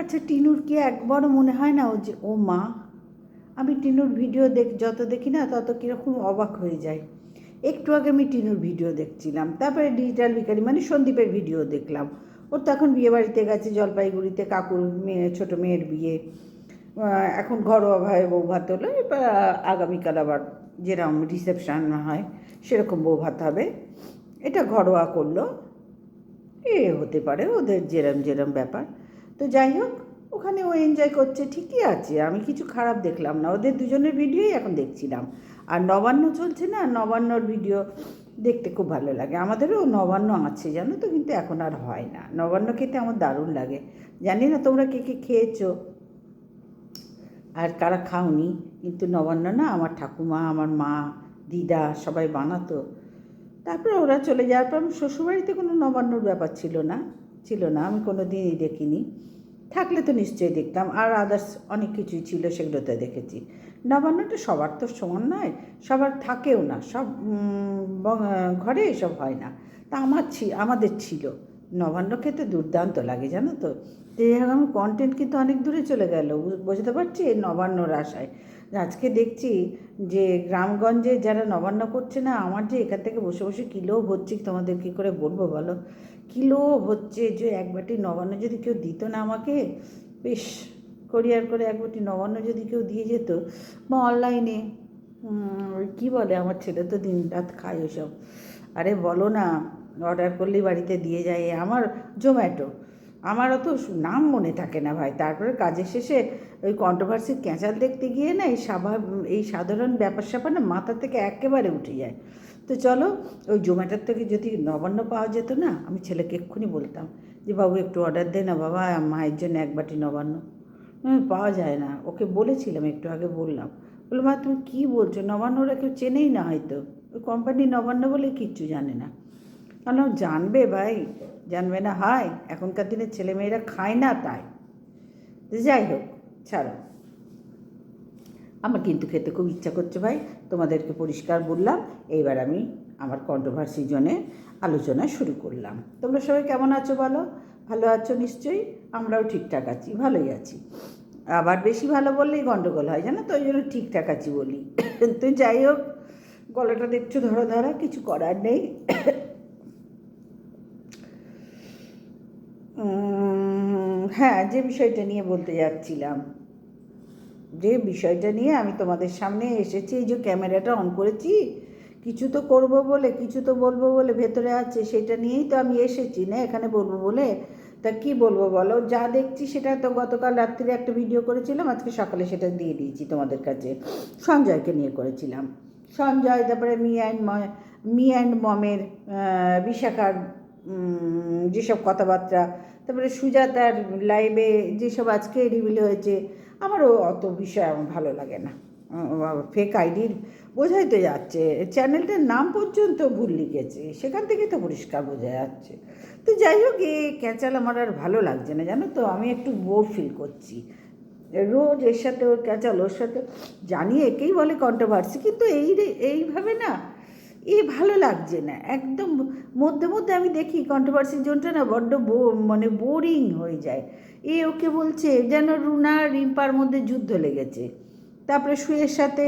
আচ্ছা টিনুর কি একবারও মনে হয় না ও যে, ও মা। আমি টিনুর ভিডিও দেখ, যত দেখি না, তত কীরকম অবাক হয়ে যায়। একটু আগে আমি টিনুর ভিডিও দেখছিলাম। তারপরে ডিজিটাল ভিকারি মানে সন্দীপের ভিডিও দেখলাম। ওর তো এখন বিয়ে বাড়িতে গেছে, জলপাইগুড়িতে কাকুর মেয়ে, ছোটো মেয়ের বিয়ে। এখন ঘরোয়াভাবে বউ ভাত হলো এবার আগামীকাল আবার যেরকম রিসেপশন হয়, সেরকম বউ ভাত হবে। এটা ঘরোয়া করল। এ হতে পারে ওদের যেরম যেরম ব্যাপার। তো যাই হোক, ওখানে ও এনজয় করছে, ঠিকই আছে। আমি কিছু খারাপ দেখলাম না, ওদের দুজনের ভিডিওই এখন দেখছিলাম। আর নবান্ন চলছে না, নবান্নর ভিডিও দেখতে খুব ভালো লাগে। আমাদেরও নবান্ন আছে, জানো তো, কিন্তু এখন আর হয় না। নবান্ন খেতে আমার দারুণ লাগে। জানি না তোমরা কে কে খেয়েছো আর কারা খাওনি, কিন্তু নবান্ন না, আমার ঠাকুমা, আমার মা, দিদা সবাই বানাতো। তারপরে ওরা চলে যাওয়ার পর শ্বশুরবাড়িতে কোনো নবান্নর ব্যাপার ছিল না ছিল না, আমি কোনো দিনই দেখিনি। থাকলে তো নিশ্চয়ই দেখতাম, আর আদার্স অনেক কিছুই ছিল সেগুলোতে দেখেছি। নবান্নটা সবার তো সমান নয়, সবার থাকেও না, সব ঘরে এসব হয় না। তা আমার ছি, আমাদের ছিল। নবান্ন খেতে দুর্দান্ত লাগে, জানো তো? আমার কন্টেন্ট কিন্তু অনেক দূরে চলে গেল বুঝতে পারছি এই নবান্নর আশায়। আজকে দেখছি যে গ্রামগঞ্জে যারা নবান্ন করছে না, আমার যে এখান থেকে বসে বসে কিলো হচ্ছে, তোমাদের কী করে বলব বলো? কিলো হচ্ছে যে এক বাটি নবান্ন যদি কেউ দিত না আমাকে, বেশ কোরিয়ার করে এক বাটি নবান্ন যদি কেউ দিয়ে যেত, বা অনলাইনে কী বলে আমার ছেলে তো দিন রাত খায় ওসব। আরে বলো না অর্ডার করলেই বাড়িতে দিয়ে যায় আমার জোম্যাটো। আমার অত নাম মনে থাকে না ভাই। তারপরে কাজের শেষে ওই কন্ট্রোভার্সির ক্যাঁচাল দেখতে গিয়ে না এই স্বাভাব এই সাধারণ ব্যাপার স্যাপার না মাথা থেকে একেবারে উঠে যায়। তো চলো, ওই জোম্যাটোর থেকে যদি নবান্ন পাওয়া যেত না, আমি ছেলেকে এক্ষুনি বলতাম যে, বাবু, একটু অর্ডার দে না বাবা মায়ের জন্য এক বাটি নবান্ন। পাওয়া যায় না। ওকে বলেছিলাম, একটু আগে বললাম। বলল মা, তুমি কী বলছো? নবান্ন ওরা কেউ চেনেই না হয়তো। ওই কোম্পানি নবান্ন বলে কিচ্ছু জানে না। কেন জানবে ভাই, জানবে না, হয়। এখনকার দিনে ছেলেমেয়েরা খায় না তাই। যাই হোক, ছাড়ো। আমার কিন্তু খেতে খুব ইচ্ছা করছে ভাই, তোমাদেরকে পরিষ্কার বললাম। এইবার আমি আমার কন্ট্রোভার্সি জন্য আলোচনা শুরু করলাম। তোমরা সবাই কেমন আছো বলো? ভালো আছো নিশ্চয়ই? আমরাও ঠিকঠাক আছি, ভালোই আছি। আবার বেশি ভালো বললেই গণ্ডগোল হয়, জানো তো? ওই জন্য ঠিকঠাক আছি বলি। তো যাই হোক, গলাটা দেখছ ধরো ধরা, কিছু করার নেই। হ্যাঁ যে বিষয়টা নিয়ে বলতে যাচ্ছিলাম যে বিষয়টা নিয়ে আমি তোমাদের সামনে এসেছি, এই যে ক্যামেরাটা অন করেছি, কিছু তো করব বলে, কিছু তো বলব বলে ভেতরে আছে, সেটা নিয়েই তো আমি এসেছি, না? এখানে বলব বলে? তা কি বলব বলো? যা দেখছি সেটা তো গতকাল রাত্রিরে একটা ভিডিও করেছিলাম, আজকে সকালে সেটা দিয়ে দিয়েছি তোমাদের কাছে। সঞ্জয়কে নিয়ে করেছিলাম। সঞ্জয়, তারপরে মি অ্যান্ড মি অ্যান্ড মমের বিশাখার যেসব কথাবার্তা, তারপরে সুজাতার লাইভে যেসব আজকে রিভিল হয়েছে, আমারও অত বিষয় আমার ভালো লাগে না। ফেক আইডির বোঝাই তো যাচ্ছে। চ্যানেলটার নাম পর্যন্ত ভুল লিখেছে, সেখান থেকে তো পরিষ্কার বোঝা যাচ্ছে। তো যাই হোক এ ক্যাচাল আমার আর ভালো লাগছে না, জানো তো? আমি একটু বোর ফিল করছি। রোজ এর সাথে ওর ক্যাচাল ওর সাথে জানি একেই বলে কন্ট্রোভার্সি কিন্তু এই এইভাবে না এ ভালো লাগছে না, একদম মধ্যে মধ্যে আমি দেখি কন্ট্রোভার্সির জোনটা না বড্ড মানে বোরিং হয়ে যায়। এ ওকে বলছে যেন রুনা রিম্পার মধ্যে যুদ্ধ লেগেছে। তারপরে সুয়ের সাথে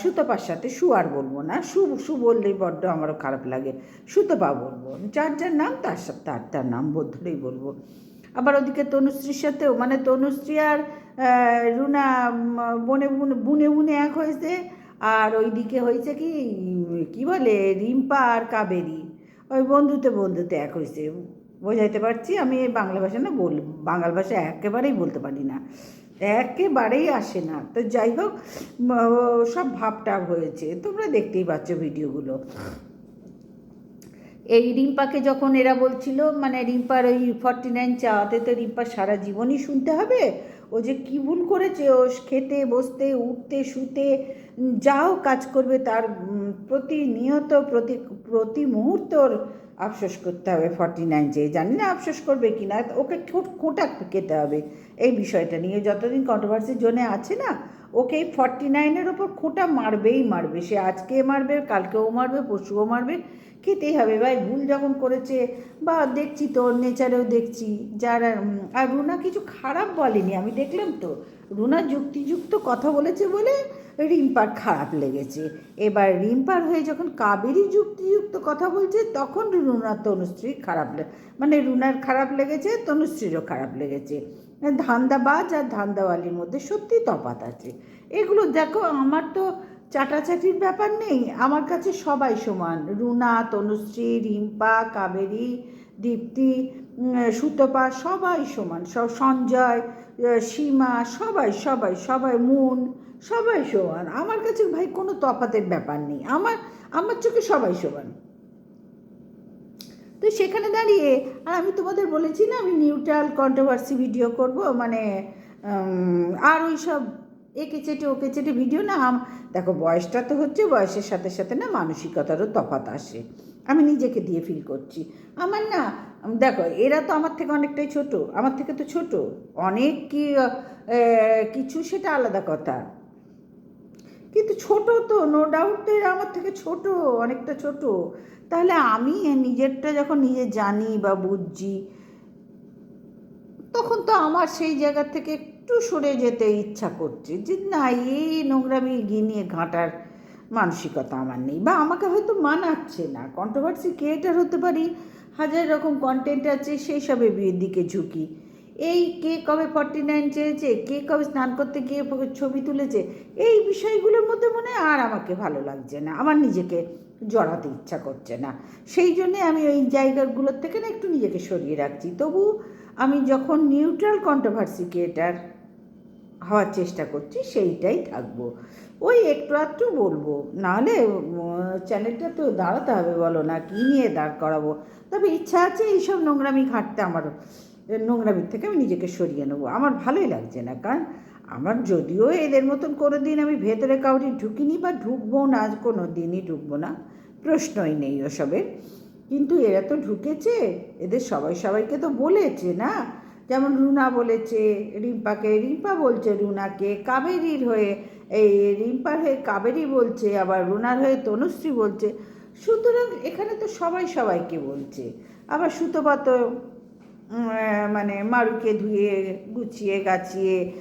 সুতপার সাথে, সু আর বলব না, সু সু বললেই বড্ড আমারও খারাপ লাগে। সুতপা বলব, যার যার নাম তার সাথে তার তার নাম ধরেই বলব। আবার ওদিকে তনুশ্রীর সাথেও মানে তনুশ্রী আর রুনা বনে, বুনে বুনে বুনে এক হয়েছে আর ওইদিকে হয়েছে কি কি বলে, রিম্পা আর কাবেরি। ওই বন্ধুতে বন্ধুতে এক হয়েছে। বোঝাইতে পারছি, আমি বাংলা ভাষা না বল বাংলা ভাষা একেবারেই বলতে পারি না। একেবারেই আসে না। তো যাই হোক সব ভাবটাব হয়েছে। তোমরা দেখতেই পাচ্ছ ভিডিওগুলো। এই রিম্পাকে যখন এরা বলছিল মানে রিম্পার ওই ফর্টি নাইন চাওয়াতে তো রিম্পার সারা জীবনই শুনতে হবে ও যে কী ভুল করেছে, ও খেতে, বসতে, উঠতে, শুতে যাও কাজ করবে তার প্রতিনিয়ত, প্রতি প্রতি মুহূর্তর আফসোস করতে হবে ফর্টি নাইন যে জানি না আফসোস করবে কি না, ওকে ঠোঁট খোঁটা খেতে হবে। এই বিষয়টা নিয়ে যতদিন কন্ট্রোভার্সির জন্য আছে না, ওকে এই ফর্টি নাইনের ওপর খোঁটা মারবেই মারবে। সে আজকে মারবে, কালকেও মারবে, পরশুও মারবে, খেতেই হবে। ভাই, ভুল যখন করেছে, বা দেখছি তো নেচারেও দেখছি, যারা আর রুনা কিছু খারাপ বলেনি, আমি দেখলাম তো রুনা যুক্তিযুক্ত কথা বলেছে বলে রিম্পার খারাপ লেগেছে। এবার রিম্পার হয়ে যখন কাবেরি যুক্তিযুক্ত কথা বলছে, তখন রুনার তনুশ্রী খারাপ মানে রুনার খারাপ লেগেছে, তনুশ্রীরও খারাপ লেগেছে। ধান্দাবাজ আর ধান্দাওয়ালির মধ্যে সত্যি তফাৎ আছে। এগুলো দেখো, আমার তো চাটাচাটির ব্যাপার নেই। আমার কাছে সবাই সমান। রুনা, তনুশ্রী, রিম্পা, কাবেরী, দীপ্তি সুতপা সবাই সমান। সব সঞ্জয় সীমা, সবাই সবাই সবাই মুন, সবাই সমান। আমার কাছে ভাই কোনো তফাতের ব্যাপার নেই। আমার আমার চোখে সবাই সমান। তো সেখানে দাঁড়িয়ে, আর আমি তোমাদের বলেছি না, আমি নিউট্রাল কন্ট্রোভার্সি ভিডিও করব মানে আর ওই সব একে চেটে, ওকে চেটে ভিডিও না, আম- দেখো, বয়সটা তো হচ্ছে, বয়সের সাথে সাথে না মানসিকতারও তফাত আসে। আমি নিজেকে দিয়ে ফিল করছি। আমার না দেখো, এরা তো আমার থেকে অনেকটাই ছোট। আমার থেকে তো ছোট। অনেক কি কিছু সেটা আলাদা কথা। কিন্তু ছোট তো নো ডাউট তো এরা আমার থেকে ছোট, অনেকটা ছোট। তাহলে আমি নিজেরটা যখন নিজে জানি বা বুঝছি, তখন তো আমার সেই জায়গা থেকে একটু সরে যেতে ইচ্ছা করছে যে, না, এই নোংরামি এগিয়ে নিয়ে ঘাঁটার মানসিকতা আমার নেই। বা আমাকে হয়তো মানাচ্ছে না। কন্ট্রোভার্সি ক্রিয়েটার হতে পারি হাজার রকম কন্টেন্ট আছে, সেই সবে বিয়ের দিকে ঝুঁকি। এই কে কবে ফর্টি নাইন চেয়েছে, কে কবে স্নান করতে গিয়ে ছবি তুলেছে, এই বিষয়গুলোর মধ্যে মনে আর আমাকে ভালো লাগছে না, আমার নিজেকে জড়াতে ইচ্ছা করছে না। সেই জন্যে আমি ওই জায়গাগুলোর থেকে না একটু নিজেকে সরিয়ে রাখছি। তবু আমি যখন নিউট্রাল কন্ট্রোভার্সি ক্রিয়েটার হওয়ার চেষ্টা করছি, সেইটাই থাকব। ওই একটু আধটু বলব। নাহলে চ্যানেলটা তো দাঁড়াতে হবে, বলো না, কী নিয়ে দাঁড় করাবো? তবে ইচ্ছা আছে এইসব নোংরামি ঘাঁটতে আমারও নোংরামির থেকে আমি নিজেকে সরিয়ে নেব। আমার ভালোই লাগছে না, কারণ আমার যদিও এদের মতন কোনো দিন আমি ভেতরে কাউরি ঢুকিনি বা ঢুকবো না কোনো দিনই ঢুকবো না, প্রশ্নই নেই ওসবের। কিন্তু এরা তো ঢুকেছে, এদের সবাই সবাইকে তো বলেছে না? যেমন রুনা বলেছে, রিম্পাকে, রিম্পা বলছে রুনাকে, কাবেরীর হয়ে এই রিম্পার হয়ে কাবেরী বলছে আবার রুনার হয়ে তনুশ্রী বলছে সুতরাং এখানে তো সবাই সবাইকে বলছে। আবার সুতপা তো উম, আহ, মানে মারুকে ধুয়ে গুছিয়ে গাছিয়ে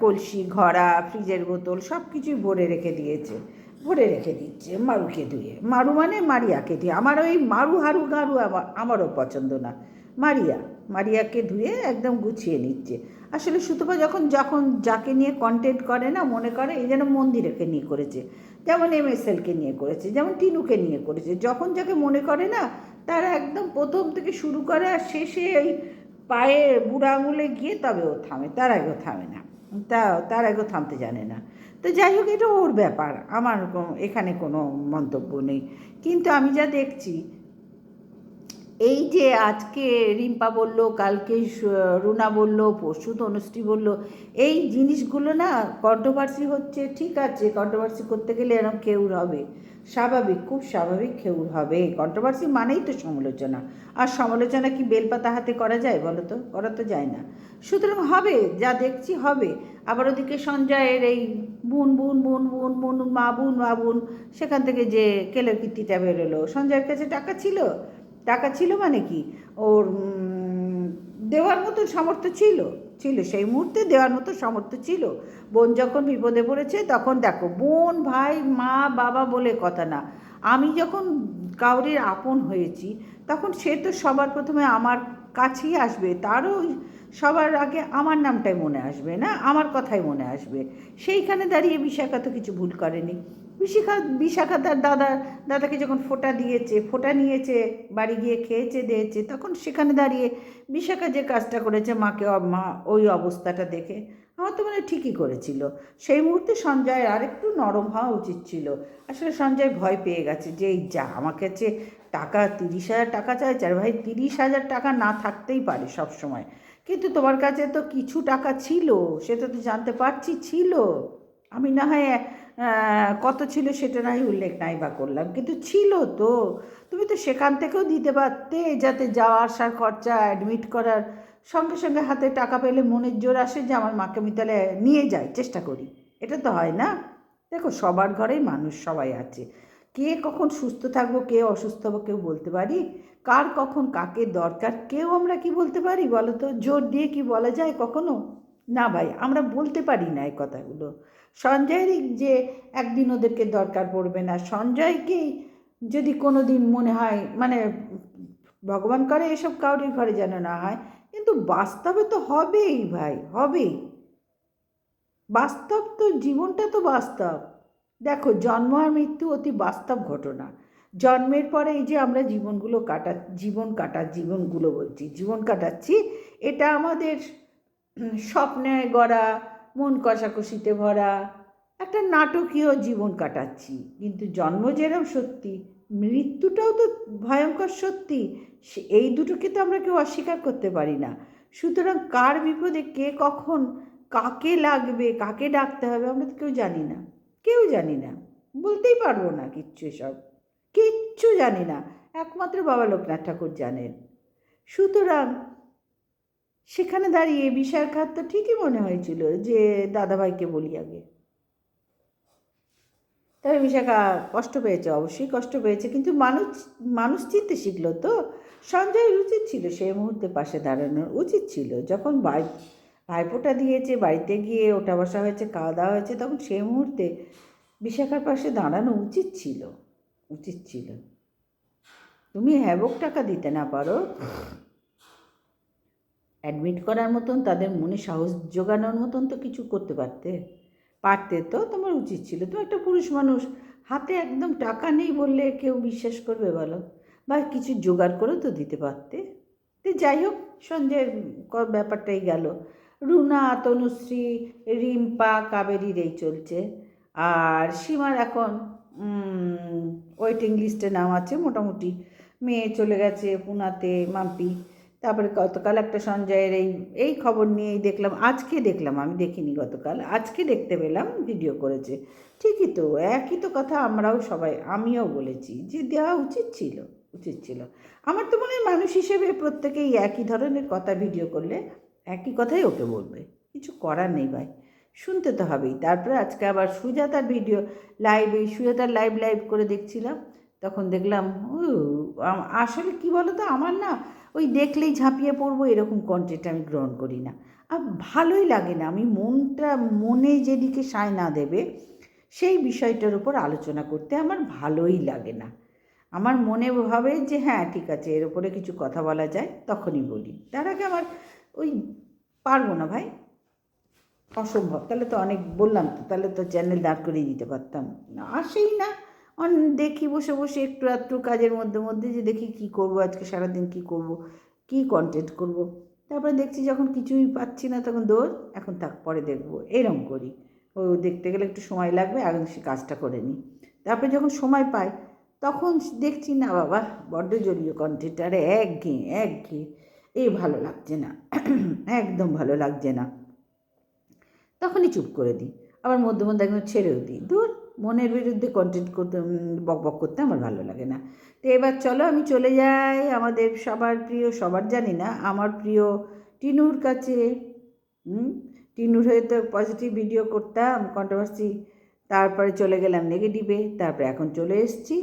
কলসি ঘড়া ফ্রিজের বোতল সব কিছুই ভরে রেখে দিয়েছে। ভরে রেখে দিচ্ছে মারুকে ধুয়ে। মারু মানে মারিয়াকে ধুয়ে। আমার ওই মারু হারু গারু আমার আমারও পছন্দ না। মারিয়া। মারিয়াকে ধুয়ে একদম গুছিয়ে নিচ্ছে। আসলে সুতপা যখন যখন যাকে নিয়ে কন্টেন্ট করে না, মনে করে এই যেন মন্দিরকে নিয়ে করেছে, যেমন এম এস এলকে নিয়ে করেছে, যেমন টিনুকে নিয়ে করেছে, যখন যাকে মনে করে না, তারা একদম প্রথম থেকে শুরু করে আর শেষে ওই পায়ে বুড়া আঙুলে গিয়ে তবে ও থামে, তার আগেও থামে না। তা, তার আগেও থামতে জানে না। তো যাই হোক, এটা ওর ব্যাপার, আমার এখানে কোনো মন্তব্য নেই। কিন্তু আমি যা দেখছি এই যে আজকে রিম্পা বলল, কালকে রুনা বলল, পরশু তনুশ্রী বলল, এই জিনিসগুলো না কন্ট্রোভার্সি হচ্ছে, ঠিক আছে কন্ট্রোভার্সি করতে গেলে এরকম খেউর হবে। স্বাভাবিক, খুব স্বাভাবিক খেউর হবে। কন্ট্রোভার্সি মানেই তো সমালোচনা। আর সমালোচনা কি বেলপাতা হাতে করা যায় বলো তো? করা তো যায় না। সুতরাং হবে, যা দেখছি হবে। আবার ওদিকে সঞ্জয়ের এই বুন বুন বুন বুন বুন, মা বুন মা বুন, সেখান থেকে যে কেলোকীর্তিটা বেরোলো। সঞ্জয়ের কাছে টাকা ছিল। টাকা ছিল মানে কি? ওর দেওয়ার মতো সামর্থ্য ছিল ছিল, সেই মুহূর্তে দেওয়ার মতো সামর্থ্য ছিল। বোন যখন বিপদে পড়েছে, তখন দেখো, বোন, ভাই, মা, বাবা বলে কথা না। আমি যখন কাউরির আপন হয়েছি, তখন সে তো সবার প্রথমে আমার কাছেই আসবে, তারও সবার আগে আমার নামটাই মনে আসবে, না? আমার কথাই মনে আসবে। সেইখানে দাঁড়িয়ে বিশাখা তো কিছু ভুল করেনি। বিশাখা বিশাখা তার দাদা, দাদাকে যখন ফোঁটা দিয়েছে, ফোঁটা নিয়েছে, বাড়ি গিয়ে খেয়েছে, দিয়েছে, তখন সেখানে দাঁড়িয়ে বিশাখা যে কাজটা করেছে মাকে মা ওই অবস্থাটা দেখে আমার তো মানে ঠিকই করেছিল। সেই মুহূর্তে সঞ্জয়ের আরেকটু নরম হওয়া উচিত ছিল। আসলে সঞ্জয় ভয় পেয়ে গেছে যে, এই যা, আমার কাছে টাকা, তিরিশ হাজার টাকা চাইছে, আর ভাই তিরিশ হাজার টাকা না থাকতেই পারে সব সময় কিন্তু তোমার কাছে তো কিছু টাকা ছিল সেটা তো জানতে পারছি ছিল। আমি না হয় কত ছিল সেটা নাই উল্লেখ নাই বা করলাম। কিন্তু ছিল তো। তুমি তো সেখান থেকেও দিতে পারতে, যাতে যাওয়া আসার খরচা অ্যাডমিট করার সঙ্গে সঙ্গে হাতে টাকা পেলে মনের জোর আসে যে আমার মাকে আমি তাহলে নিয়ে যাই, চেষ্টা করি। এটা তো হয় না। দেখো, সবার ঘরেই মানুষ সবাই আছে। কে কখন সুস্থ থাকব, কে অসুস্থ হব কেউ বলতে পারি? কার কখন কাকে দরকার, কেউ আমরা কি বলতে পারি বলো তো? জোর দিয়ে কি বলা যায় কখনো? না ভাই, আমরা বলতে পারি না এই কথাগুলো। সঞ্জয়েরই যে একদিন ওদেরকে দরকার পড়বে না। সঞ্জয়কেই যদি কোনো দিন মনে হয় মানে ভগবান করে এসব কাউরির ঘরে যেন না হয়, কিন্তু বাস্তবে তো হবেই ভাই, হবেই। বাস্তব তো, জীবনটা তো বাস্তব। দেখো, জন্ম আর মৃত্যু অতি বাস্তব ঘটনা। জন্মের পরে এই যে আমরা জীবনগুলো কাটা, জীবন কাটা, জীবনগুলো বলছি, জীবন কাটাচ্ছি, এটা আমাদের স্বপ্নে গড়া মন কষাকষিতে ভরা একটা নাটকীয় জীবন কাটাচ্ছি। কিন্তু জন্ম যেরকম সত্যি, মৃত্যুটাও তো ভয়ঙ্কর সত্যি এই দুটোকে তো আমরা কেউ অস্বীকার করতে পারি না। সুতরাং কার বিপদে কে কখন কাকে লাগবে, কাকে ডাকতে হবে আমরা তো কেউ জানি না। কেউ জানি না। বলতেই পারব না কিচ্ছু এসব। কিচ্ছু জানি না। একমাত্র বাবা লোকনাথ ঠাকুর জানেন। সুতরাং সেখানে দাঁড়িয়ে খাত তো ঠিকই মনে হয়েছিল যে দাদাভাইকে বলি আগে। তবে বিশাখা কষ্ট পেয়েছে, অবশ্যই কষ্ট পেয়েছে, কিন্তু মানুষ মানুষ চিনতে শিখলো তো। সঞ্জয়ের উচিত ছিল সেই মুহূর্তে পাশে দাঁড়ানোর, উচিত ছিল। যখন ভাই ভাইফোঁটা দিয়েছে, বাড়িতে গিয়ে ওটা বসা হয়েছে, খাওয়া দাওয়া হয়েছে, তখন সেই মুহূর্তে বিশাখার পাশে দাঁড়ানো উচিত ছিল উচিত ছিল। তুমি হ্যাবক টাকা দিতে না পারো। অ্যাডমিট করার মতন, তাদের মনে সাহস জোগানোর মতন তো কিছু করতে পারতে। পারতে তো তোমার উচিত ছিল। তো একটা পুরুষ মানুষ, হাতে একদম টাকা নেই বললে কেউ বিশ্বাস করবে বলো? বা কিছু জোগাড় করে তো দিতে পারতে। তো যাই হোক সঞ্জয়ের ব্যাপারটাই গেল। রুনা, তনুশ্রী, রিম্পা, কাবেরির এই চলছে। আর সীমার এখন ওয়েটিং লিস্টে নাম আছে। মোটামুটি মেয়ে চলে গেছে পুনাতে, মাম্পি। তারপরে গতকাল একটা সঞ্জয়ের এই এই খবর নিয়েই দেখলাম, আজকে দেখলাম, আমি দেখিনি গতকাল, আজকে দেখতে পেলাম, ভিডিও করেছে। ঠিকই তো, একই তো কথা আমরাও সবাই, আমিও বলেছি যে দেওয়া উচিত ছিল উচিত ছিল। আমার তো মনে হয় মানুষ হিসেবে প্রত্যেকেই একই ধরনের কথা ভিডিও করলে একই কথাই ওকে বলবে। কিছু করার নেই ভাই, শুনতে তো হবেই। তারপরে আজকে আবার সুজাতার ভিডিও লাইভ এই সুজাতার লাইভ লাইভ করে দেখছিলাম, তখন দেখলাম আসলে কি বলো তো আমার না ওই দেখলেই ঝাঁপিয়ে পড়ব, এরকম কন্টেন্ট আমি গ্রহণ করি না। আর ভালোই লাগে না, আমি মনটা, মনে যেদিকে সায় না দেবে, সেই বিষয়টার উপর আলোচনা করতে আমার ভালোই লাগে না। আমার মনে ভাবে যে হ্যাঁ ঠিক আছে, এর উপরে কিছু কথা বলা যায়, তখনই বলি। তার আগে আমার ওই, পারব না ভাই, অসম্ভব। তাহলে তো অনেক বললাম তো, তাহলে তো চ্যানেল দাঁড় করিয়ে দিতে পারতাম। আসেই না। দেখি বসে বসে একটু একটু কাজের মধ্যে মধ্যে যে দেখি কি করব, আজকে সারাদিন কি করব, কি কন্টেন্ট করব। তারপরে দেখছি যখন কিছুই পাচ্ছি না তখন দৌড় এখন থাক, পরে দেখব। এরম করি। ও দেখতে গেলে একটু সময় লাগবে, আগে সে কাজটা করে নিই। তারপরে যখন সময় পাই, তখন দেখছি না বাবা, বড্ড জলীয় কন্টেন্ট আরে একঘেয়ে একঘেয়ে এই ভালো লাগছে না, একদম ভালো লাগছে না। তখনই চুপ করে দিই। আবার মধ্যে মধ্যে একদম ছেড়েও দিই। দূর মনের বিরুদ্ধে কন্টেন্ট করতে বক বক করতে আমার ভালো লাগে না। তো এবার চলো আমি চলে যাই আমাদের সবার প্রিয়, সবার জানি না, আমার প্রিয় টিনুর কাছে। হুম? টিনুর হয়ে তো পজিটিভ ভিডিও করতাম কন্ট্রোভার্সি তারপরে চলে গেলাম নেগেটিভে তারপরে এখন চলে এসেছি।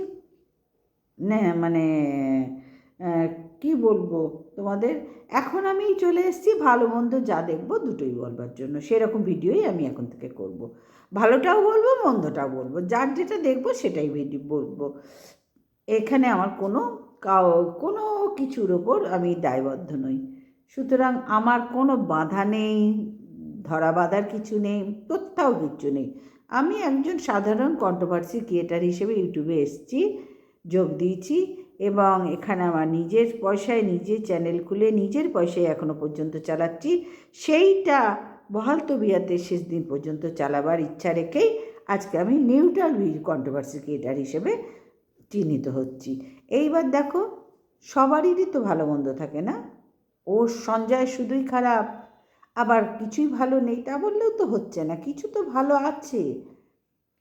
না মানে কি বলব তোমাদের? এখন আমি চলে এসেছি ভালো মন্দ যা দেখব দুটোই বলবার জন্য। সেরকম ভিডিওই আমি এখন থেকে করব। ভালোটাও বলব, মন্দটাও বলব। যার যেটা দেখব সেটাই বলব। এখানে আমার কোনো কোনো কিছুর ওপর আমি দায়বদ্ধ নই। সুতরাং আমার কোনো বাধা নেই, ধরা বাঁধার কিছু নেই, কোথাও কিচ্ছু নেই। আমি একজন সাধারণ কন্ট্রোভার্সি ক্রিয়েটার হিসেবে ইউটিউবে এসেছি, যোগ দিয়েছি এবং এখানে আমার নিজের পয়সায় নিজে চ্যানেল খুলে নিজের পয়সায় এখনও পর্যন্ত চালাচ্ছি। সেইটা বহাল তো তবিয়াতে শেষ দিন পর্যন্ত চালাবার ইচ্ছা রেখেই আজকে আমি নিউট্রাল কন্ট্রোভার্সি ক্রিয়েটার হিসেবে চিহ্নিত হচ্ছি। এইবার দেখো, সবারই তো ভালো মন্দ থাকে না। ও সঞ্জয় শুধুই খারাপ। আবার কিছুই ভালো নেই, তা বললেও তো হচ্ছে না। কিছু তো ভালো আছে।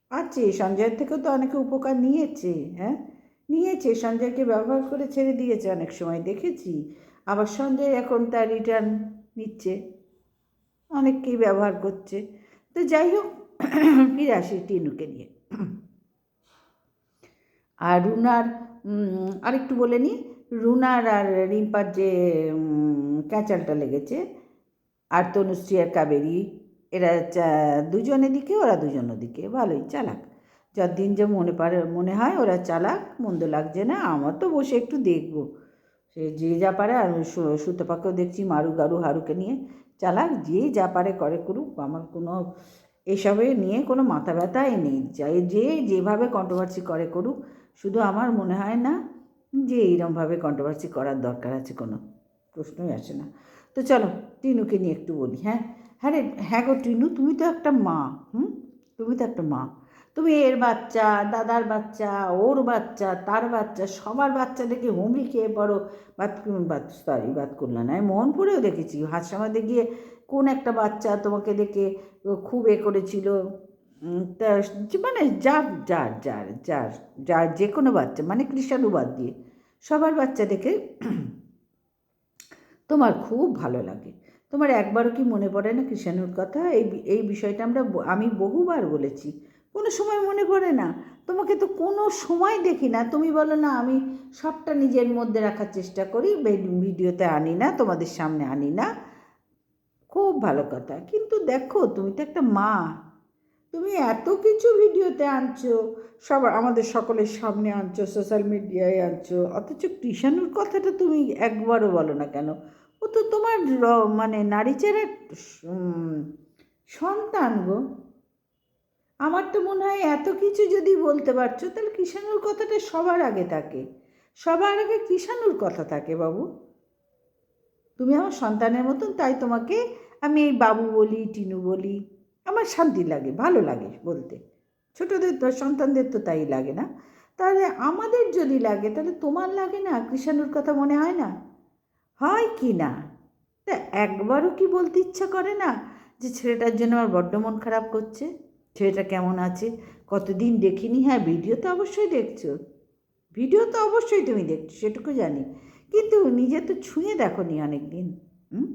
আছে, সঞ্জয়ের থেকেও তো অনেকে উপকার নিয়েছে হ্যাঁ? নিয়েছে, সঞ্জয়কে ব্যবহার করে ছেড়ে দিয়েছে অনেক সময়, দেখেছি। আবার সঞ্জয় এখন তার রিটার্ন নিচ্ছে। অনেককেই ব্যবহার করছে। তো যাই হোক, ফিরে আসি টিনুকে নিয়ে। আর রুনার আরেকটু বলে নিই, রুনার আর রিম্পার যে ক্যাচালটা লেগেছে, আর তনুশ্রী আর কাবেরী, এরা দুজনের দিকে, ওরা দুজনের দিকে। ভালোই চালাক। যার দিন যে মনে পারে, মনে হয় ওরা চালাক, মন্দ লাগছে না, আমার তো বসে একটু দেখব। সে যে যা পারে, আর সুতপাকেও দেখছি মারু গারু হারুকে নিয়ে। চালাক যেই যা পারে করে করুক, আমার কোনো এসবে নিয়ে কোনো মাথা ব্যথাই নেই। যাই, যে যেভাবে কন্ট্রোভার্সি করে করুক, শুধু আমার মনে হয় না যে এইরমভাবে কন্ট্রোভার্সি করার দরকার আছে, কোনো প্রশ্নই আসে না। তো চলো, টিনুকে নিয়ে একটু বলি হ্যাঁ? হ্যাঁ রে হ্যাঁ গো টিনু, তুমি তো একটা মা, হুম? তুমি তো একটা মা। তুমি এর বাচ্চা, দাদার বাচ্চা, ওর বাচ্চা, তার বাচ্চা, সবার বাচ্চা দেখে হুমড়ি খেয়ে পড়ো। বাদ বাদ সরি আমি মোহনপুরেও দেখেছি। হাসপাতালে গিয়ে কোন একটা বাচ্চা তোমাকে দেখে খুব এ করেছিল। তা মানে যার যার যার যার যার যে কোনো বাচ্চা মানে কৃষাণু বাদ দিয়ে, সবার বাচ্চা দেখে তোমার খুব ভালো লাগে। তোমার একবারও কি মনে পড়ে না কৃষাণুর কথা? এই এই বিষয়টা আমরা আমি বহুবার বলেছি। কোনো সময় মনে পড়ে না। তোমাকে তো কোনো সময় দেখি না। তুমি বলো না, আমি সবটা নিজের মধ্যে রাখার চেষ্টা করি ভিডিওতে আনি না, তোমাদের সামনে আনি না। খুব ভালো কথা। কিন্তু দেখো, তুমি তো একটা মা। তুমি এত কিছু ভিডিওতে আনছো, সব আমাদের সকলের সামনে আনছো সোশ্যাল মিডিয়ায় আনছো, অথচ কৃষাণুর কথাটা তুমি একবারও বলো না কেন? ও তো তোমার মানে নারীচেরা সন্তান গো। আমার তো মনে হয় এত কিছু যদি বলতে পারছ, তাহলে কৃষাণুর কথাটা সবার আগে থাকে। সবার আগে কৃষাণুর কথা থাকে বাবু। তুমি আমার সন্তানের মতন, তাই তোমাকে আমি এই বাবু বলি, টিনু বলি, আমার শান্তি লাগে, ভালো লাগে বলতে। ছোটদের তো, সন্তানদের তো তাই লাগে না। তাহলে আমাদের যদি লাগে, তাহলে তোমার লাগে না? কৃষাণুর কথা মনে হয় না? হয় কি না? তা একবারও কি বলতে ইচ্ছা করে না যে ছেলেটার জন্য আমার বড্ড মন খারাপ করছে? ছেলেটা কেমন আছে? কতদিন দেখিনি? হ্যাঁ ভিডিও তো অবশ্যই দেখছ। ভিডিও তো অবশ্যই তুমি দেখছ, সেটুকু জানি। কিন্তু নিজে তো ছুঁয়ে দেখো নি অনেক দিন হুম?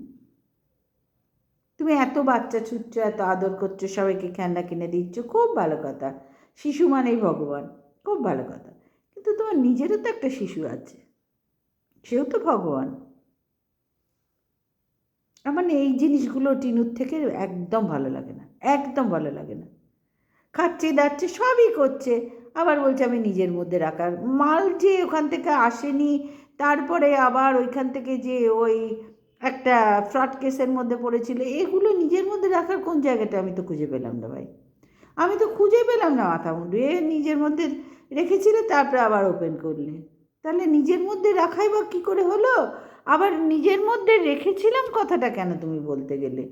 তুমি এত বাচ্চা ছুটছো, এত আদর করছ, সবাইকে খেলনা কিনে দিচ্ছ, খুব ভালো কথা। শিশু মানেই ভগবান, খুব ভালো কথা। কিন্তু তোমার নিজেরও তো একটা শিশু আছে, সেও তো ভগবান। আমার এই জিনিসগুলো টিনুর থেকে একদম ভালো লাগে না, একদম ভালো লাগে না। খাচ্ছে, দাচ্ছে, সবই করছে। আবার বলছে, আমি নিজের মধ্যে রাখার। মাল যে ওখান থেকে আসেনি। তারপরে আবার ওইখান থেকে যে ওই একটা ফ্রড কেসের মধ্যে পড়েছিল, এগুলো নিজের মধ্যে রাখার কোন জায়গাটা আমি তো খুঁজে পেলাম না ভাই। আমি তো খুঁজে পেলাম না মাথা মুন্ডু। এ নিজের মধ্যে রেখেছিলে, তারপরে আবার ওপেন করলে। তাহলে নিজের মধ্যে রাখাই বা কী করে হলো? আবার নিজের মধ্যে রেখেছিলাম কথাটা কেন তুমি বলতে গেলে?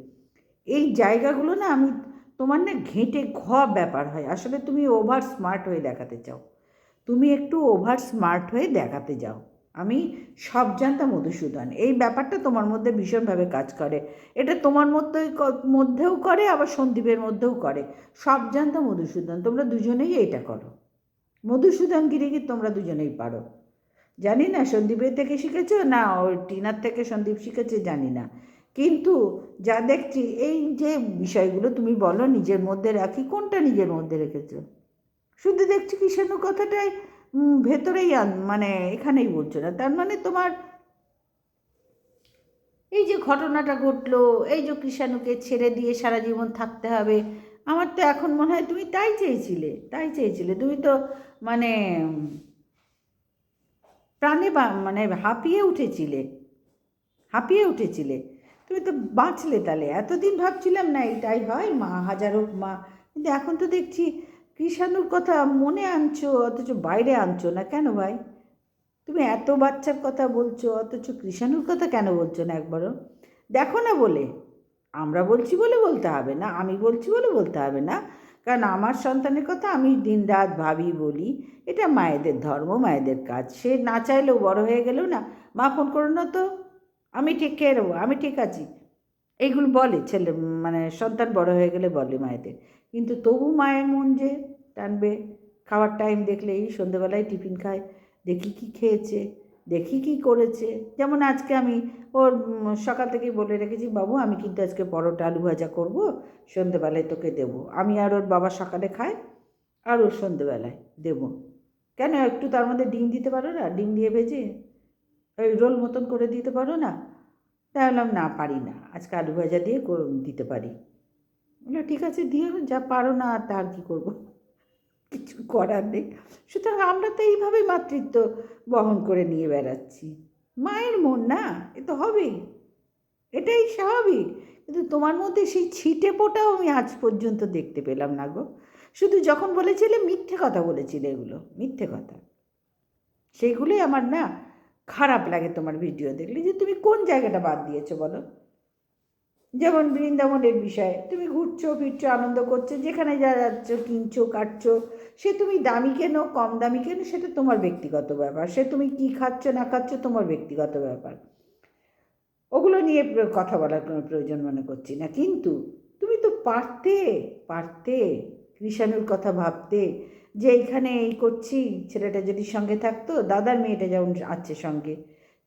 এই জায়গাগুলো না আমি তোমার না ঘেঁটে ঘ ব্যাপার হয়। আসলে তুমি ওভার স্মার্ট হয়ে দেখাতে চাও। তুমি একটু ওভার স্মার্ট হয়ে দেখাতে যাও। আমি সব জানতাম মধুসূদন। এই ব্যাপারটা তোমার মধ্যে ভীষণভাবে কাজ করে। এটা তোমার মধ্যেই মধ্যেও করে, আবার সন্দীপের মধ্যেও করে। সব জানতাম মধুসূদন। তোমরা দুজনেই এটা করো। মধুসূদন গিরিগি তোমরা দুজনেই পারো। জানি না সন্দীপের থেকে শিখেছো? না ওই টিনার থেকে সন্দীপ শিখেছে? জানি না। কিন্তু যা দেখছি, এই যে বিষয়গুলো তুমি বলো নিজের মধ্যে রাখি, কোনটা নিজের মধ্যে রেখেছো? শুধু দেখছি কিষাণু কথাটাই ভেতরেই মানে এখানেই বলছো না। তার মানে তোমার এই যে ঘটনাটা ঘটলো, এই যে কৃষাণুকে ছেড়ে দিয়ে সারা জীবন থাকতে হবে, আমার তো এখন মনে হয় তুমি তাই চেয়েছিলে তাই চেয়েছিলে। তুমি তো মানে প্রাণে মানে হাঁপিয়ে উঠেছিলে হাঁপিয়ে উঠেছিলে। তুমি তো বাঁচলে তাহলে। এতদিন ভাবছিলাম, না, এটাই হয়, মা, হাজার হোক, মা। কিন্তু এখন তো দেখছি কৃষাণুর কথা মনে আনছো, অথচ বাইরে আনছো না। কেন ভাই? তুমি এত বাচ্চার কথা বলছো, অথচ কৃষাণুর কথা কেন বলছো না একবারও? দেখো না বলে। আমরা বলছি বলে বলতে হবে না, আমি বলছি বলে বলতে হবে না। কারণ আমার সন্তানের কথা আমি দিনরাত ভাবি, বলি। এটা মায়েদের ধর্ম, মায়েদের কাজ। সে না চাইলেও বড় হয়ে গেলেও না। মা, ফোন করো না তো। আমি ঠিক খেয়ে নেব? আমি ঠিক আছি। এইগুলো বলে ছেলে মানে সন্তান বড় হয়ে গেলে বলে মায়েদের। কিন্তু তবু মায়ের মন যে টানবে, খাওয়ার টাইম দেখলেই সন্ধেবেলায় টিফিন খায়, দেখি কি খেয়েছে, দেখি কি করেছে। যেমন আজকে আমি ওর সকাল থেকেই বলে রেখেছি, বাবু, আমি কিন্তু আজকে পরোটা আলু ভাজা করব, সন্ধেবেলায় তোকে দেবো। আমি আর ওর বাবা সকালে খায় আর ওর সন্ধেবেলায় দেবো। কেন একটু তার মধ্যে ডিম দিতে পারো না? ডিম দিয়ে ভেজে ওই রোল মতন করে দিতে পারো না? তাই বললাম, না, পারি না। আজকে আলু ভাজা দিয়ে দিতে পারি। বলল, ঠিক আছে দিও যা পারো না, আর তার কী করব? কিছু করার নেই। সুতরাং আমরা তো এইভাবেই মাতৃত্ব বহন করে নিয়ে বেড়াচ্ছি। মায়ের মন না, এ তো হবেই। এটাই স্বাভাবিক। কিন্তু তোমার মধ্যে সেই ছিটে পোটাও আমি আজ পর্যন্ত দেখতে পেলাম না গো। শুধু যখন বলেছিলে, মিথ্যে কথা বলেছিলে এগুলো, মিথ্যে কথা। সেইগুলোই আমার না খারাপ লাগে তোমার ভিডিও দেখলে। যে তুমি কোন জায়গাটা বাদ দিয়েছ বলো? যেমন বৃন্দাবনের বিষয়ে, তুমি ঘুরছো, ফিরছো, আনন্দ করছ, যেখানে যা যাচ্ছ, কিনছো, কাটছো, সে তুমি দামি কেনো, কম দামি কেনো, সেটা তোমার ব্যক্তিগত ব্যাপার। সে তুমি কি খাচ্ছ, না খাচ্ছ, তোমার ব্যক্তিগত ব্যাপার। ওগুলো নিয়ে কথা বলার কোনো প্রয়োজন মনে করছি না। কিন্তু তুমি তো পারতে পারতে, কৃষাণুর কথা ভাবতে যে এইখানে এই করছি, ছেলেটা যদি সঙ্গে থাকতো, দাদার মেয়েটা যেমন আছে সঙ্গে।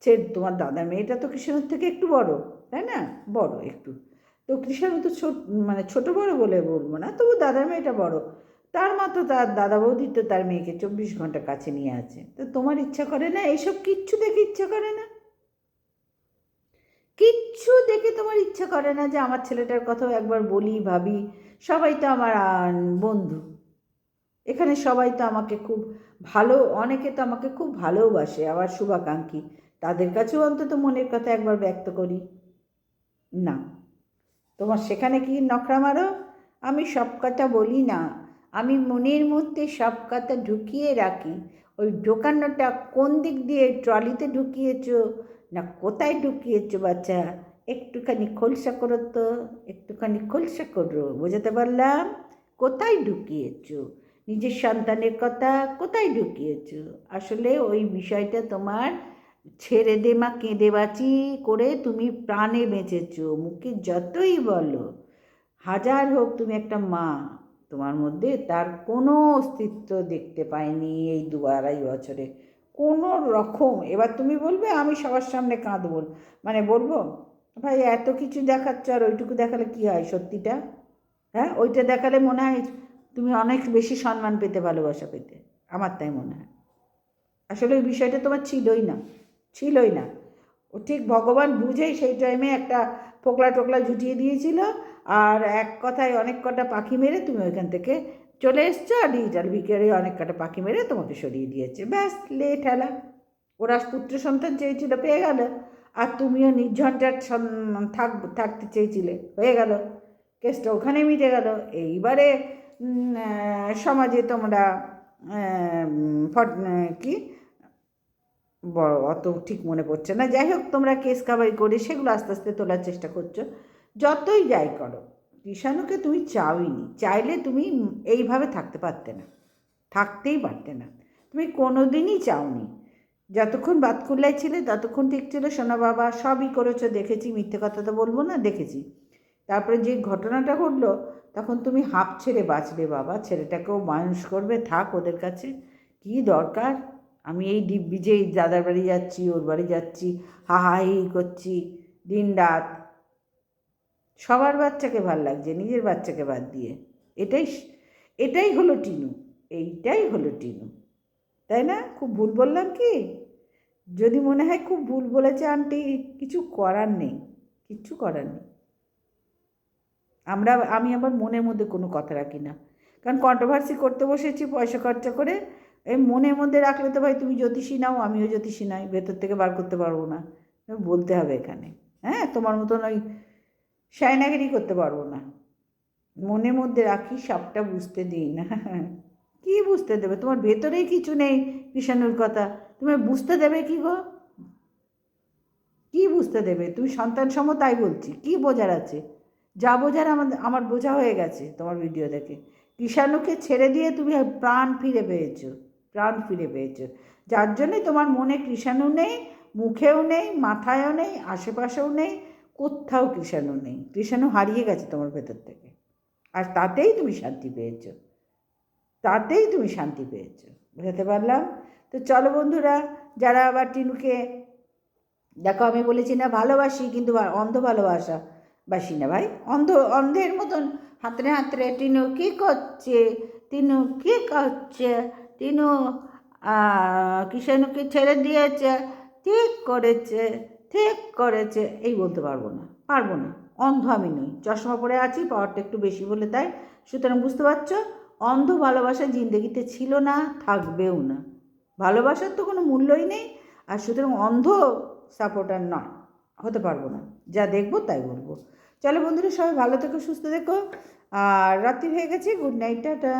সে তোমার দাদার মেয়েটা তো কৃষাণুর থেকে একটু বড়, তাই না? বড় একটু। তো কৃষাণু তো ছোট মানে ছোট বড় বলে বলব না, তবু দাদার মেয়েটা বড়। তার মাত্র তার দাদা বৌদি তো তার মেয়েকে চব্বিশ ঘণ্টা কাছে নিয়ে আছে। তো তোমার ইচ্ছা করে না, এইসব কিচ্ছু দেখে ইচ্ছা করে না? কিচ্ছু দেখে তোমার ইচ্ছা করে না যে আমার ছেলেটার কথাও একবার বলি, ভাবি। সবাই তো আমার বন্ধু। এখানে সবাই তো আমাকে খুব ভালো, অনেকে তো আমাকে খুব ভালোবাসে, আবার শুভাকাঙ্ক্ষী। তাদের কাছেও অন্তত মনের কথা একবার ব্যক্ত করি। না। তোমার সেখানে কি নখরা মারো? আমি সব কথা বলি না। আমি মনের মধ্যে সব কথা ঢুকিয়ে রাখি। ওই ঢোকানোটা কোন দিক দিয়ে ট্রলিতে ঢুকিয়েছো? না কোথায় ঢুকিয়েছো বাচ্চা? একটুখানি খোলসা করো তো, একটুখানি খোলসা করো, বোঝাতে পারলাম? কোথায় ঢুকিয়েছো? নিজের সন্তানের কথা কোথায় ঢুকিয়েছ? আসলে ওই বিষয়টা তোমার ছেড়ে দে মা, কেঁদে বাঁচি করে তুমি প্রাণে বেঁচেছো। মুখে যতই বলো, হাজার হোক তুমি একটা মা, তোমার মধ্যে তার কোনো অস্তিত্ব দেখতে পাইনি এই দু আড়াই বছরে। কোনো রকম, এবার তুমি বলবে, আমি সবার সামনে কাঁদবো। মানে বলব, ভাই, এত কিছু দেখাচ্ছ আর ওইটুকু দেখালে কি হয় সত্যিটা? হ্যাঁ ওইটা দেখালে মনে হয় তুমি অনেক বেশি সম্মান পেতে, ভালোবাসা পেতে। আমার তাই মনে হয়। আসলে ওই বিষয়টা তোমার ছিলই না ছিলই না। ও ঠিক ভগবান বুঝেই সেই টাইমে একটা ফোকলা টোকলা জুটিয়ে দিয়েছিল আর এক কথায় অনেক কটা পাখি মেরে তুমি ওইখান থেকে চলে এসছো আর ডিজিটাল বিকেলে অনেক কটা পাখি মেরে তোমাকে সরিয়ে দিয়েছে। ব্যাস লে ঠেলা ওরা পুত্র সন্তান চেয়েছিল, পেয়ে গেল। আর তুমিও নির্ঝঞ্ঝাট থাক, থাকতে চেয়েছিলে, হয়ে গেল। কেসটা ওখানে মিটে গেল। এইবারে সমাজে তোমরা কি? বড়, অত ঠিক মনে পড়ছে না। যাই হোক, তোমরা কেস কাবারি করে সেগুলো আস্তে আস্তে তোলার চেষ্টা করছ। যতই যাই করো কৃষাণুকে তুমি চাওইনি। চাইলে তুমি এইভাবে থাকতে পারতে না। থাকতেই পারতে না। তুমি কোনো দিনই চাওনি। যতক্ষণ বাতকুল্লায় ছিলে, ততক্ষণ ঠিক ছিল। সোনা বাবা, সবই করেছ, দেখেছি। মিথ্যে কথা তো বলব না, দেখেছি। তারপরে যে ঘটনাটা ঘটলো তখন তুমি হাঁপ ছেড়ে বাঁচবে বাবা। ছেলেটাকেও মানুষ করবে। থাক ওদের কাছে। কি দরকার? আমি এই দিব্যি যে দাদার বাড়ি যাচ্ছি, ওর বাড়ি যাচ্ছি হা হা হি হি করছি, দিন রাত। সবার বাচ্চাকে ভালো লাগছে, নিজের বাচ্চাকে বাদ দিয়ে। এটাই এটাই হলো টিনু। এইটাই হলো টিনু। তাই না? খুব ভুল বললাম কি? যদি মনে হয় খুব ভুল বলেছে আন্টি, কিছু করার নেই। কিচ্ছু করার নেই। আমরা, আমি আবার মনের মধ্যে কোনো কথা রাখি না। কারণ কন্ট্রোভার্সি করতে বসেছি, পয়সা খরচা করে, এই মনের মধ্যে রাখলে তো ভাই তুমি জ্যোতিষী নাও, আমিও জ্যোতিষী নাই, ভেতর থেকে বার করতে পারব না। বলতে হবে এখানে হ্যাঁ? তোমার মতন ওই সায়নাগিরি করতে পারব না। মনের মধ্যে রাখি, সবটা বুঝতে দিই না। কি বুঝতে দেবে? তোমার ভেতরেই কিছু নেই কৃষাণুর কথা। তুমি বুঝতে দেবে কি গো? কি বুঝতে দেবে? তুমি সন্তান সম তাই বলছি, কি বোঝার আছে? যা বোঝার আমাদের, আমার বোঝা হয়ে গেছে তোমার ভিডিও দেখে। কৃষাণুকে ছেড়ে দিয়ে তুমি প্রাণ ফিরে পেয়েছ, প্রাণ ফিরে পেয়েছ। যার জন্যে তোমার মনে কৃষাণু নেই, মুখেও নেই, মাথায়ও নেই, আশেপাশেও নেই, কোথাও কৃষাণু নেই। কৃষাণু হারিয়ে গেছে তোমার ভেতর থেকে। আর তাতেই তুমি শান্তি পেয়েছ। তাতেই তুমি শান্তি পেয়েছ। বুঝাতে পারলাম? তো চলো বন্ধুরা, যারা আবার টিনুকে, দেখো আমি বলেছি না ভালোবাসি, কিন্তু অন্ধ ভালোবাসা। বাসি না ভাই। অন্ধ অন্ধের মতন। হাতরে হাতরে টিনু কী করছে? টিনু কী করছে? টিনু আহ, কিষাণুকে ছেড়ে দিয়েছে। ঠিক করেছে ঠিক করেছে। এই বলতে পারব না পারব না। অন্ধ আমি নই। চশমা পরে আছি পাওয়ারটা একটু বেশি বলে তাই। সুতরাং বুঝতে পারছ? অন্ধ ভালোবাসা জিন্দগিতে ছিল না থাকবেও না। ভালোবাসার তো কোনো মূল্যই নেই। আর সুতরাং অন্ধ সাপোর্টার নয়। হতে পারব না। যা দেখব তাই বলব। চলো বন্ধুরা সবাই ভালো থেকো সুস্থ থেকো। আর রাত্রি হয়ে গেছে গুড নাইট টাটা।